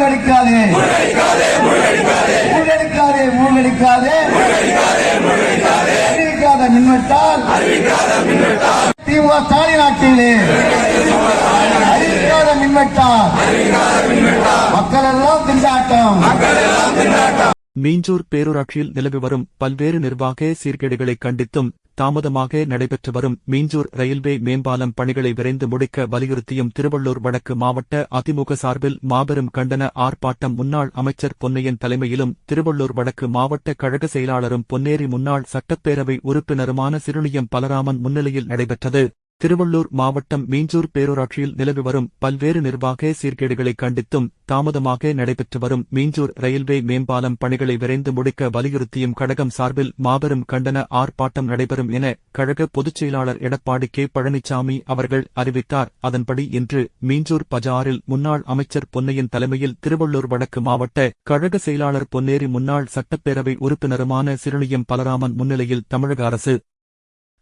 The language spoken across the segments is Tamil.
மூழ்கடிக்காதே மூழ்கடிக்காதே மூழ்கடிக்காதே அறிவிக்காத மின்வெட்டால் திமுக ஸ்டாலின் ஆட்சியிலே அறிவிக்காத மின்வெட்டால் மக்கள் எல்லாம் திண்டாட்டம். மீஞ்சூர் பேரூராட்சியில் நிலவி வரும் பல்வேறு நிர்வாக சீர்கேடுகளை கண்டித்தும் தாமதமாக நடைபெற்று வரும் மீஞ்சூர் ரயில்வே மேம்பாலம் பணிகளை விரைந்து முடிக்க வலியுறுத்தியும் திருவள்ளூர் வடக்கு மாவட்ட அதிமுக சார்பில் மாபெரும் கண்டன ஆர்ப்பாட்டம் முன்னாள் அமைச்சர் பொன்னையன் தலைமையிலும் திருவள்ளூர் வடக்கு மாவட்ட கழக செயலாளரும் பொன்னேரி முன்னாள் சட்டப்பேரவை உறுப்பினருமான சிறுனியம் பலராமன் முன்னிலையில் நடைபெற்றது. திருவள்ளூர் மாவட்டம் மீஞ்சூர் பேரூராட்சியில் நிலவி வரும் பல்வேறு நிர்வாக சீர்கேடுகளை கண்டித்தும் தாமதமாக நடைபெற்று வரும் மீஞ்சூர் ரயில்வே மேம்பாலம் பணிகளை விரைந்து முடிக்க வலியுறுத்தியும் கழகம் சார்பில் மாபெரும் கண்டன ஆர்ப்பாட்டம் நடைபெறும் என கழக பொதுச் செயலாளர் எடப்பாடி கே பழனிசாமி அவர்கள் அறிவித்தார். அதன்படி இன்று மீஞ்சூர் பஜாரில் முன்னாள் அமைச்சர் பொன்னையின் தலைமையில் திருவள்ளூர் வடக்கு மாவட்ட கழக செயலாளர் பொன்னேரி முன்னாள் சட்டப்பேரவை உறுப்பினருமான சிறுனியம் பலராமன் முன்னிலையில் தமிழக அரசு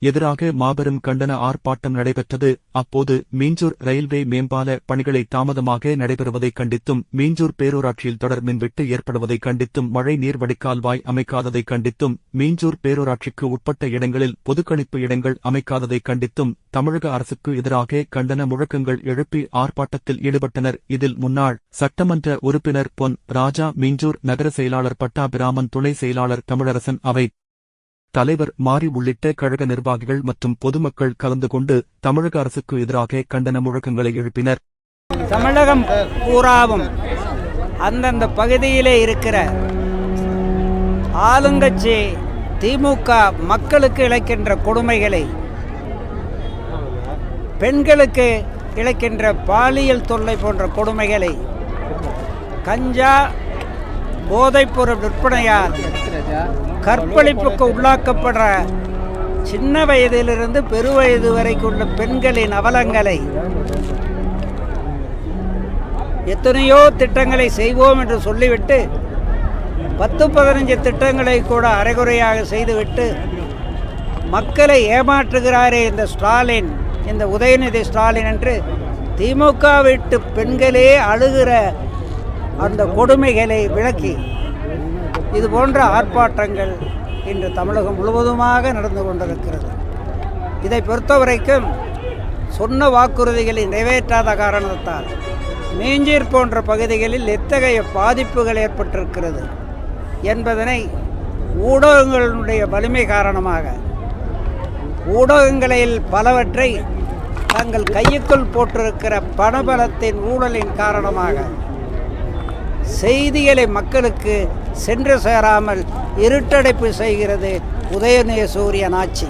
எதிராக மாபெரும் கண்டன ஆர்ப்பாட்டம் நடைபெற்றது. அப்போது மீஞ்சூர் ரயில்வே மேம்பால பணிகளை தாமதமாக நடைபெறுவதைக் கண்டித்தும் மீஞ்சூர் பேரூராட்சியில் தொடர் மின்வெட்டு ஏற்படுவதைக் கண்டித்தும் மழை நீர் வடிகால்வாய் அமைக்காததைக் கண்டித்தும் மீஞ்சூர் பேரூராட்சிக்கு உட்பட்ட இடங்களில் பொதுக்கணிப்பு இடங்கள் அமைக்காததைக் கண்டித்தும் தமிழக அரசுக்கு எதிராக கண்டன முழக்கங்கள் எழுப்பி ஆர்ப்பாட்டத்தில் ஈடுபட்டனர். இதில் முன்னாள் சட்டமன்ற உறுப்பினர் பொன் ராஜா மீஞ்சூர் நகர செயலாளர் பட்டாபிராமன் துணை செயலாளர் தமிழரசன் அவை தலைவர் மாறி உள்ளிட்ட கழக நிர்வாகிகள் மற்றும் பொதுமக்கள் கலந்து கொண்டு தமிழக அரசுக்கு எதிராக கண்டன முழக்கங்களை எழுப்பினர். தமிழகம் பூராவும் அந்தந்த பகுதியிலே இருக்கிற ஆளுங்கட்சி திமுக மக்களுக்கு இழைக்கின்ற கொடுமைகளை பெண்களுக்கு இழைக்கின்ற பாலியல் தொல்லை போன்ற கொடுமைகளை கஞ்சா போதைப்பொருள் விற்பனையால் கற்பழிப்புக்கு உள்ளாக்கப்படுற சின்ன வயதிலிருந்து பெருவயது வரைக்குள்ள பெண்களின் அவலங்களை எத்தனையோ திட்டங்களை செய்வோம் என்று சொல்லிவிட்டு பத்து பதினஞ்சு திட்டங்களை கூட அரைகுறையாக செய்துவிட்டு மக்களை ஏமாற்றுகிறாரே இந்த ஸ்டாலின் இந்த உதயநிதி ஸ்டாலின் என்று திமுக விட்டு பெண்களே அழுகிற அந்த கொடுமைகளை விளக்கி இது போன்ற ஆர்ப்பாட்டங்கள் இன்று தமிழகம் முழுவதுமாக நடந்து கொண்டிருக்கிறது. இதை பொறுத்தவரைக்கும் சொன்ன வாக்குறுதிகளை நிறைவேற்றாத காரணத்தால் மீஞ்சீர் போன்ற பகுதிகளில் எத்தகைய பாதிப்புகள் ஏற்பட்டிருக்கிறது என்பதனை ஊடகங்களுடைய வலிமை காரணமாக ஊடகங்களில் பலவற்றை தங்கள் கையுக்குள் போட்டிருக்கிற பணபலத்தின் ஊழலின் காரணமாக செய்திகளை மக்களுக்கு சென்று சேராமல் இருட்டடைப்பு செய்கிறது உதயநிதி சூரியன் ஆட்சி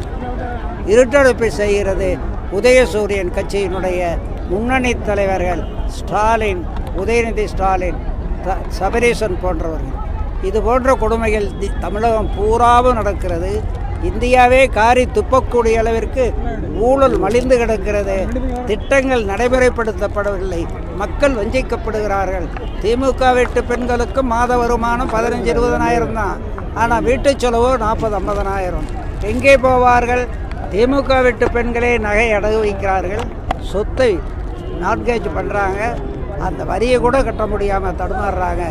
இருட்டடைப்பு செய்கிறது உதயசூரியன் கட்சியினுடைய முன்னணி தலைவர்கள் ஸ்டாலின் உதயநிதி ஸ்டாலின் த- சபரீசன் போன்றவர்கள். இது போன்ற கொடுமைகள் தி- தமிழகம் பூராவும் நடக்கிறது. இந்தியாவே காரி துப்பக்கூடிய அளவிற்கு ஊழல் மலிந்து கிடக்கிறது. திட்டங்கள் நடைமுறைப்படுத்தப்படவில்லை. மக்கள் வஞ்சிக்கப்படுகிறார்கள். திமுக வீட்டு பெண்களுக்கு மாத வருமானம் பதினஞ்சு இருபதனாயிரம் தான். ஆனால் வீட்டு செலவோ நாற்பது ஐம்பதனாயிரம். எங்கே போவார்கள்? திமுக வீட்டு பெண்களே நகை அடகு வைக்கிறார்கள். சொத்தை நாட்கேஜ் பண்ணுறாங்க அந்த வரியை கூட கட்ட முடியாமல் தடுமாறுறாங்க.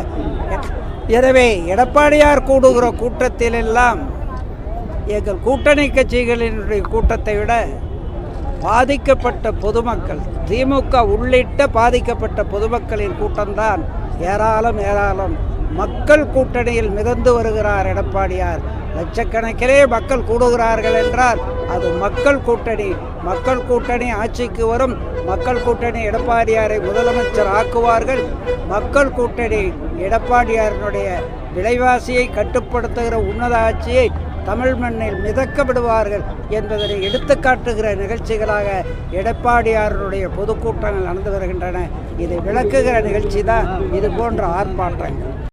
எனவே எடப்பாடியார் கூடுகிற கூட்டத்திலெல்லாம் எங்கள் கூட்டணி கட்சிகளினுடைய கூட்டத்தை விட பாதிக்கப்பட்ட பொதுமக்கள் திமுக உள்ளிட்ட பாதிக்கப்பட்ட பொதுமக்களின் கூட்டம்தான் ஏராளம் ஏராளம். மக்கள் கூட்டணியில் மிதந்து வருகிறார் எடப்பாடியார். லட்சக்கணக்கிலே மக்கள் கூடுகிறார்கள் என்றால் அது மக்கள் கூட்டணி. மக்கள் கூட்டணி ஆட்சிக்கு வரும். மக்கள் கூட்டணி எடப்பாடியாரை முதலமைச்சர் ஆக்குவார்கள். மக்கள் கூட்டணி எடப்பாடியாரினுடைய விலைவாசியை கட்டுப்படுத்துகிற உன்னத ஆட்சியை தமிழ் மண்ணில் மிதக்க விடுவார்கள் என்பதனை எடுத்துக்காட்டுகிற நிகழ்ச்சிகளாக எடப்பாடியாருடைய பொதுக்கூட்டங்கள் நடந்து வருகின்றன. இதை விளக்குகிற நிகழ்ச்சி தான் இது போன்ற ஆர்ப்பாட்டங்கள்.